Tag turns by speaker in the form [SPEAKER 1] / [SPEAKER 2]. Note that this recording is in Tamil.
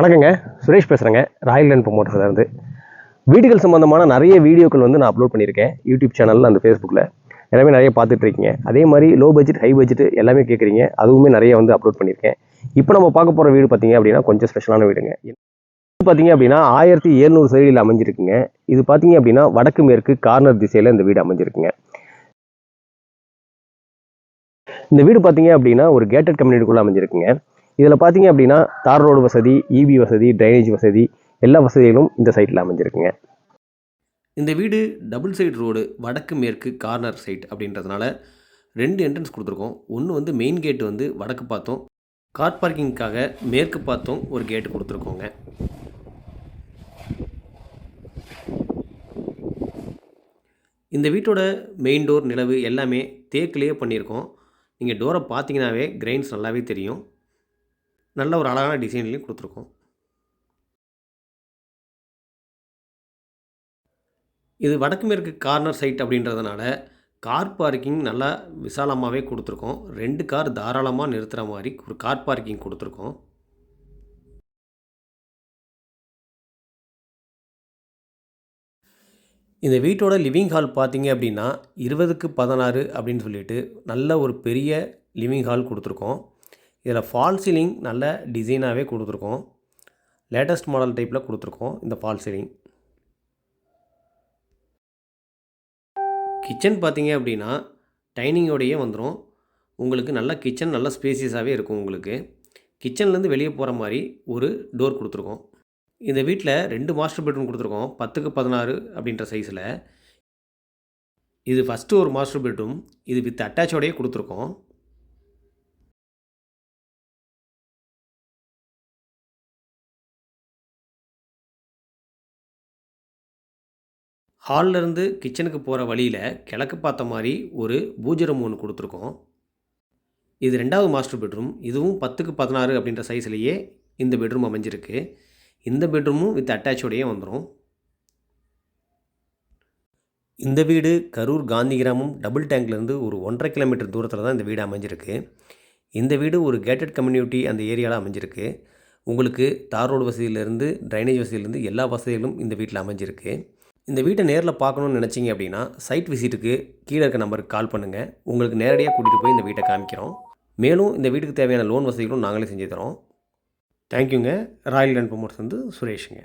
[SPEAKER 1] வணக்கங்க. சுரேஷ் பேசுகிறேங்க ராயல் அண்ட் ப்ரொமோட்டர்ஸ்லேருந்து வீடுகள் சம்மந்தமான நிறைய வீடியோக்கள் வந்து நான் அப்லோட் பண்ணியிருக்கேன். யூடியூப் சேனலில் அந்த ஃபேஸ்புக்கில் எல்லாமே நிறைய பார்த்துட்ருக்கீங்க. அதே மாதிரி லோ பட்ஜெட் ஹை பட்ஜெட் எல்லாமே கேட்குறீங்க. அதுவுமே நிறைய வந்து அப்லோட் பண்ணியிருக்கேன். இப்போ நம்ம பார்க்க போகிற வீடு பார்த்தீங்க அப்படின்னா கொஞ்சம் ஸ்பெஷலான வீடுங்க. இது பார்த்தீங்க அப்படின்னா ஆயிரத்தி எழுநூறு சைடில் அமைஞ்சிருக்குங்க. இது பார்த்தீங்க அப்படின்னா வடக்கு மேற்கு கார்னர் திசையில் இந்த வீடு அமைஞ்சிருக்குங்க. இந்த வீடு பார்த்தீங்க அப்படின்னா ஒரு கேட்டட் கம்யூனிட்டிக்குள்ளே அமைஞ்சிருக்குங்க. இதில் பார்த்தீங்க அப்படின்னா தார் ரோடு வசதி இபி வசதி ட்ரைனேஜ் வசதி எல்லா வசதிகளும் இந்த சைட்டில் அமைஞ்சிருக்குங்க.
[SPEAKER 2] இந்த வீடு டபுள் சைடு ரோடு வடக்கு மேற்கு கார்னர் சைட் அப்படின்றதுனால ரெண்டு என்ட்ரன்ஸ் கொடுத்துருக்கோம். ஒன்று வந்து மெயின் கேட் வந்து வடக்கு பார்த்தோம் கார் பார்க்கிங்க்காக மேற்கு பார்த்தோம் ஒரு கேட்டு கொடுத்துருக்கோங்க. இந்த வீட்டோட மெயின் டோர் நிலவு எல்லாமே தேக்கிலேயே பண்ணியிருக்கோம். நீங்கள் டோரை பார்த்தீங்கன்னாவே கிரெயின்ஸ் நல்லாவே தெரியும். நல்ல ஒரு அழகான டிசைன்லேயும் கொடுத்துருக்கோம். இது வடக்கு மேற்கு கார்னர் சைட் அப்படின்றதுனால கார் பார்க்கிங் நல்லா விசாலமாகவே கொடுத்துருக்கோம். ரெண்டு கார் தாராளமாக நிறுத்துகிற மாதிரி ஒரு கார் பார்க்கிங் கொடுத்துருக்கோம். இந்த வீட்டோட லிவிங் ஹால் பார்த்தீங்க அப்படின்னா இருபதுக்கு பதினாறு அப்படின்னு சொல்லிட்டு நல்ல ஒரு பெரிய லிவிங் ஹால் கொடுத்துருக்கோம். இதில் ஃபால் சீலிங் நல்ல டிசைனாகவே கொடுத்துருக்கோம். லேட்டஸ்ட் மாடல் டைப்பில் கொடுத்துருக்கோம் இந்த ஃபால் சீலிங் கிச்சன் பார்த்தீங்க அப்படின்னா டைனிங்கோடையே வந்துடும் உங்களுக்கு நல்ல கிச்சன் நல்ல ஸ்பேசியஸாகவே இருக்கும் உங்களுக்கு. கிச்சன்லேருந்து வெளியே போகிற மாதிரி ஒரு டோர் கொடுத்துருக்கோம். இந்த வீட்டில் ரெண்டு மாஸ்டர் பெட்ரூம் கொடுத்துருக்கோம். பத்துக்கு பதினாறு அப்படின்ற சைஸில் இது ஃபஸ்ட்டு ஒரு மாஸ்டர் பெட்ரூம் இது வித் அட்டாச்சோடையே கொடுத்துருக்கோம். ஹால்லேருந்து கிச்சனுக்கு போகிற வழியில் கிழக்கு பார்த்த மாதிரி ஒரு பூஜை ரூம் ஒன்று கொடுத்துருக்கோம். இது ரெண்டாவது மாஸ்டர் பெட்ரூம். இதுவும் பத்துக்கு பதினாறு அப்படின்ற சைஸ்லேயே இந்த பெட்ரூம் அமைஞ்சிருக்கு. இந்த பெட்ரூமும் வித் அட்டாச்சோடையே வந்துடும் இந்த வீடு கரூர் காந்தி கிராமம் டபுள் டேங்க்லேருந்து ஒரு ஒன்றரை கிலோமீட்டர் தூரத்தில் தான் இந்த வீடு அமைஞ்சிருக்கு. இந்த வீடு ஒரு கேட்டட் கம்யூனிட்டி அந்த ஏரியாவில் அமைஞ்சிருக்கு. உங்களுக்கு தார் ரோடு வசதியிலேருந்து ட்ரைனேஜ் வசதியிலேருந்து எல்லா வசதிகளும் இந்த வீட்டில் அமைஞ்சிருக்கு. இந்த வீட்டை நேரில் பார்க்கணுன்னு நினச்சிங்க அப்படின்னா சைட் விசிட்டுக்கு கீழே இருக்க நம்பருக்கு கால் பண்ணுங்கள் உங்களுக்கு நேரடியாக கூட்டிகிட்டு போய் இந்த வீட்டை காமிக்கிறோம். மேலும் இந்த வீட்டுக்கு தேவையான லோன் வசதிகளும் நாங்களே செஞ்சு தரோம். தேங்க்யூங்க ராயல் லேண்ட் ப்ரொமோட்ஸ் வந்து சுரேஷுங்க.